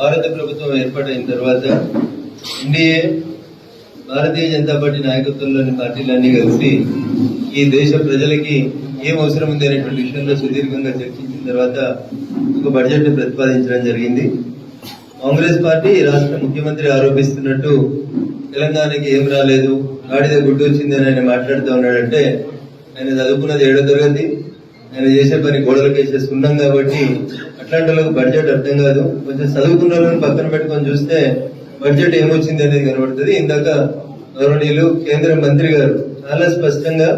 భారత ప్రభుత్వం ఏర్పాటైన తర్వాత ఎన్డీఏ భారతీయ జనతా పార్టీ నాయకత్వంలోని పార్టీలన్నీ కలిసి ఈ దేశ ప్రజలకి ఏం అవసరం ఉంది అనేటువంటి విషయంలో సుదీర్ఘంగా చర్చించిన తర్వాత ఒక బడ్జెట్ను ప్రతిపాదించడం జరిగింది. కాంగ్రెస్ పార్టీ రాష్ట్ర ముఖ్యమంత్రి ఆరోపిస్తున్నట్టు తెలంగాణకి ఏం రాలేదు గాడిద గుడ్డు వచ్చింది అని ఆయన మాట్లాడుతూ ఉన్నాడంటే ఆయన చదువుకున్నది ఏడో తరగతి ఆయన చేసే పని గోడలకు వేసే సున్నం కాబట్టి అట్లాంటి వాళ్ళకి బడ్జెట్ అర్థం కాదు. కొంచెం చదువుకున్న వాళ్ళని పక్కన పెట్టుకొని చూస్తే బడ్జెట్ ఏమొచ్చింది అనేది కనబడుతుంది. ఇందాక గౌరవనీయులు కేంద్ర మంత్రి గారు చాలా స్పష్టంగా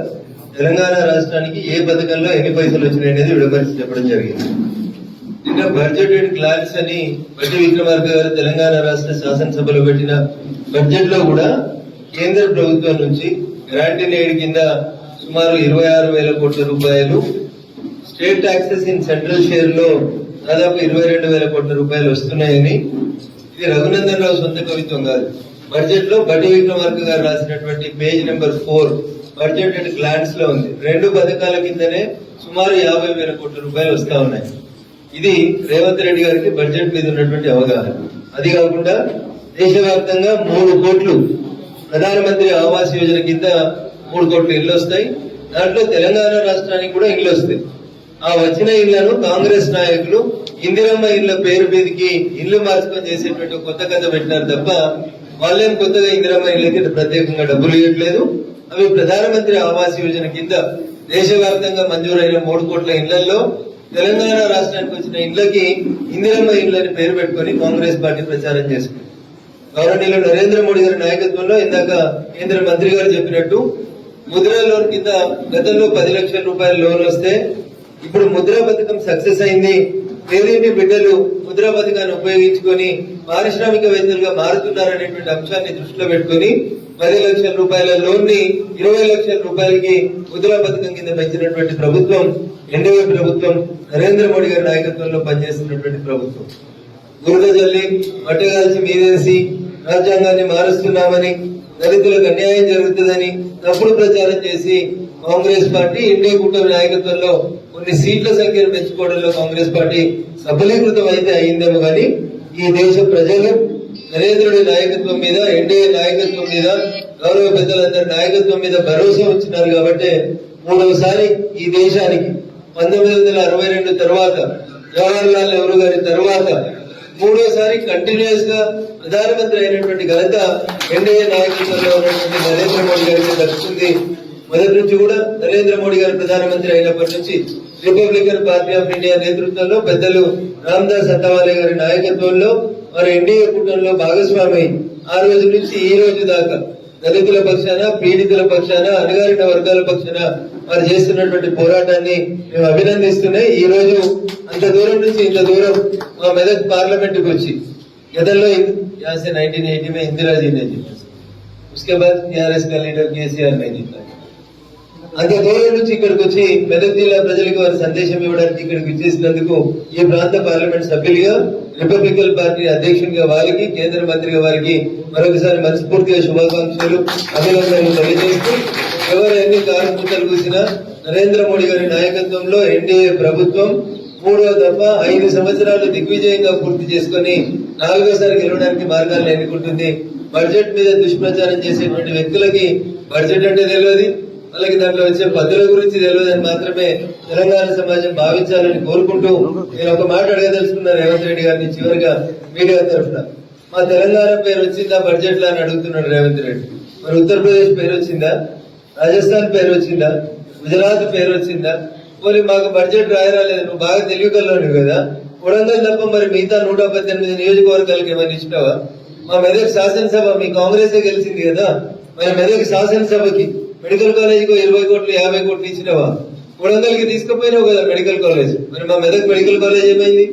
తెలంగాణ రాష్ట్రానికి ఏ పథకంలో ఎన్ని పైసలు వచ్చినాయి అనేది విడమర్చి చెప్పడం జరిగింది. ఇంకా బడ్జెటెడ్ క్లాక్స్ అని బట్టి విక్రమార్క గారు తెలంగాణ రాష్ట్ర శాసనసభలో పెట్టిన బడ్జెట్లో కూడా కేంద్ర ప్రభుత్వం నుంచి గ్రాంటీన్ ఎయిడ్ కింద సుమారు ఇరవై ఆరు వేల కోట్ల రూపాయలు స్టేట్ టాక్సెస్ ఇన్ సెంట్రల్ షేర్లో దాదాపు ఇరవై రెండు వేల కోట్ల రూపాయలు వస్తున్నాయని ఇది రఘునందన్ రావు సొంత కవిత్వం కాదు. బడ్జెట్లో బట్టి విక్రమార్క గారు రాసినటువంటి page number four budget and గ్లాన్స్లో ఉంది. రెండు పథకాల కిందనే సుమారు యాభై వేల కోట్ల రూపాయలు వస్తా ఉన్నాయి. ఇది రేవంత్ రెడ్డి గారికి బడ్జెట్ మీద ఉన్నటువంటి అవగాహన. అది కాకుండా దేశవ్యాప్తంగా మూడు కోట్లు ప్రధానమంత్రి ఆవాస్ యోజన కింద మూడు కోట్లు ఇళ్ళు వస్తాయి. దాంట్లో తెలంగాణ రాష్ట్రానికి కూడా ఇళ్ళు వస్తాయి. ఆ వచ్చిన ఇళ్ళను కాంగ్రెస్ నాయకులు ఇందిరమ్మ ఇళ్ళ పేరు మీదకి ఇల్లు మార్చుకొని చేసేటువంటి కొత్త కథ పెట్టినారు తప్ప వాళ్ళేం కొత్తగా ఇందిరమ్మ ఇళ్ళకి ప్రత్యేకంగా డబ్బులు ఇవ్వట్లేదు. అవి ప్రధానమంత్రి ఆవాస్ యోజన కింద దేశవ్యాప్తంగా మంజూరైన మూడు కోట్ల ఇళ్ళలో తెలంగాణ రాష్ట్రానికి వచ్చిన ఇళ్ళకి ఇందిరమ్మ ఇళ్ళని పేరు పెట్టుకొని కాంగ్రెస్ పార్టీ ప్రచారం చేసుకుంది గవర్నీయులు నరేంద్ర మోడీ గారి నాయకత్వంలో ఇందాక కేంద్ర మంత్రి గారు చెప్పినట్టు ముద్రా లోన్ కింద గతంలో పది లక్షల రూపాయల లోన్ వస్తే ఇప్పుడు ముద్రా పథకం సక్సెస్ అయింది. పేరేమి బిడ్డలు ముద్రా పథకాన్ని ఉపయోగించుకొని పారిశ్రామికవేత్తలుగా మారుతున్నారనేటువంటి అంశాన్ని దృష్టిలో పెట్టుకొని పది లక్షల రూపాయల లోన్ని ఇరవై లక్షల రూపాయలకి ముద్రా పథకం కింద పెంచినటువంటి ప్రభుత్వం ఎన్డీఏ ప్రభుత్వం నరేంద్ర మోడీ గారి నాయకత్వంలో పనిచేస్తున్నటువంటి ప్రభుత్వం. బురద జల్లి మట్టగాల్చి మీదేసి రాజ్యాంగాన్ని మారుస్తున్నామని దళితులకు అన్యాయం జరుగుతుందని తప్పుడు ప్రచారం చేసి కాంగ్రెస్ పార్టీ ఎన్డీఏ కూటమి నాయకత్వంలో కొన్ని సీట్ల సంఖ్యను పెంచుకోవడంలో కాంగ్రెస్ పార్టీ సఫలీకృతం అయితే అయిందేమో కానీ ఈ దేశ ప్రజలు నరేంద్రుడి నాయకత్వం మీద ఎన్డీఏ నాయకత్వం మీద గౌరవ పెద్దలందరి నాయకత్వం మీద భరోసా ఉంచినారు కాబట్టి మూడవసారి ఈ దేశానికి పంతొమ్మిది వందల అరవై రెండు తర్వాత జవహర్ లాల్ నెహ్రూ గారి తర్వాత మూడోసారి కంటిన్యూస్గా ప్రధానమంత్రి అయినటువంటి ఘనత ఎన్డీఏ నాయకత్వంలో ఉన్నటువంటి నరేంద్ర మోడీ గారికి దక్కుతుంది. మొదటి నుంచి కూడా నరేంద్ర మోడీ గారు ప్రధానమంత్రి అయినప్పటి నుంచి రిపబ్లికన్ పార్టీ ఆఫ్ ఇండియా నేతృత్వంలో పెద్దలు రామ్దాస్ అత్తవాలే గారి నాయకత్వంలో వారి ఎన్డీఏ కూటమిలో భాగస్వామి ఆ రోజు నుంచి ఈ రోజు దాకా దళితుల పక్షాన పీడితుల పక్షాన అణగారిన వర్గాల పక్షాన వారు చేస్తున్నటువంటి పోరాటాన్ని మేము అభినందిస్తున్నాయి ఈ రోజు అంత దూరం నుంచి ఇంత దూరం మా మెదక్ పార్లమెంట్ కి వచ్చి గతంలో यहाँ से 1980 में इंदिरा जी ने जीता उसके बाद टीआरएस का लीडर केसीआर ने जीता అదే దూరం నుంచి ఇక్కడికి వచ్చి మెదక్ జిల్లా ప్రజలకు వారి సందేశం ఇవ్వడానికి ఇక్కడికి విచ్చేసినందుకు ఈ ప్రాంత పార్లమెంట్ సభ్యులుగా రిపబ్లికన్ పార్టీ అధ్యక్షునిగా వారికి కేంద్ర మంత్రిగా వారికి మరొకసారి మనస్ఫూర్తిగా శుభాకాంక్షలు అభినందనలు తెలియజేస్తూ ఎవరు ఎన్ని కార్యకర్తలు కూసినా నరేంద్ర మోడీ గారి నాయకత్వంలో ఎన్డీఏ ప్రభుత్వం మూడో దఫ ఐదు సంవత్సరాలు దిగ్విజయంగా పూర్తి చేసుకొని నాలుగోసారి గెలవడానికి మార్గాలను ఎన్నుకుంటుంది. బడ్జెట్ మీద దుష్ప్రచారం చేసేటువంటి వ్యక్తులకి బడ్జెట్ అంటే తెలియదు. వాళ్ళకి దాంట్లో వచ్చే పద్ధతుల గురించి తెలియదని మాత్రమే తెలంగాణ సమాజం భావించాలని కోరుకుంటూ నేను ఒక మాట అడగదలుచుకున్నాను రేవంత్ రెడ్డి గారిని చివరిగా మీడియా తరఫున. మా తెలంగాణ పేరు వచ్చిందా బడ్జెట్లో అని అడుగుతున్నాడు రేవంత్ రెడ్డి. మరి ఉత్తరప్రదేశ్ పేరు వచ్చిందా? రాజస్థాన్ పేరు వచ్చిందా? గుజరాత్ పేరు వచ్చిందా? పోనీ మాకు బడ్జెట్ రాయరాలేదు నువ్వు బాగా తెలివికల్లోని కదా. కొడంగల్ తప్ప మరి మిగతా నూట పద్దెనిమిది నియోజకవర్గాలకు ఏమైనా ఇచ్చినావా? మా మెదక్ శాసనసభ మీ కాంగ్రెసే గెలిచింది కదా. మరి మెదక్ శాసనసభకి మెడికల్ కాలేజీకి ఇరవై కోట్లు యాభై కోట్లు ఇచ్చినావా? కొడంగల్కి తీసుకుపోయినావు కదా మెడికల్ కాలేజ్. మరి మా మెదక్ మెడికల్ కాలేజ్ ఏమైంది?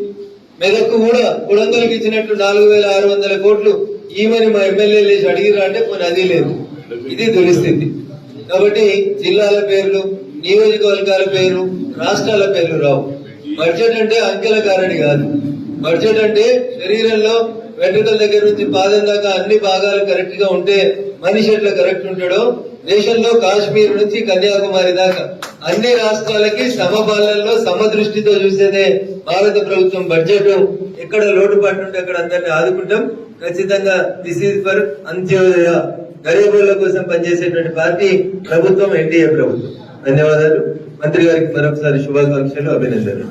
మెదక్కు కూడా కొడంగల్కి ఇచ్చినట్టు నాలుగు వేల ఆరు వందల కోట్లు ఈమని మా ఎమ్మెల్యే లేచి అడిగిరా అంటే కొన్ని అది లేదు. ఇది దురిస్థితి. కాబట్టి జిల్లాల పేర్లు నియోజకవర్గాల పేరు రాష్ట్రాల పేర్లు రావు. బడ్జెట్ అంటే అంకెల కారణి కాదు. బడ్జెట్ అంటే శరీరంలో వెంట్రుకల దగ్గర నుంచి పాదం దాకా అన్ని భాగాలు కరెక్ట్గా ఉంటే మనిషి ఎట్లా కరెక్ట్ ఉంటాడో. దేశంలో కాశ్మీర్ నుంచి కన్యాకుమారి దాకా అన్ని రాష్ట్రాలకి సమపాలనలో సమదృష్టితో చూసేదే భారత ప్రభుత్వం బడ్జెట్ ఎక్కడ లోటుపాటు ఉంటే అక్కడ అందరినీ ఆదుకుంటాం. ఖచ్చితంగా దిస్ ఈజ్ ఫర్ అంత్యోదయ గరీబుల కోసం పనిచేసేటువంటి పార్టీ ప్రభుత్వం ఎన్డీఏ ప్రభుత్వం. ధన్యవాదాలు. మంత్రి గారికి మరొకసారి శుభాకాంక్షలు అభినందనలు.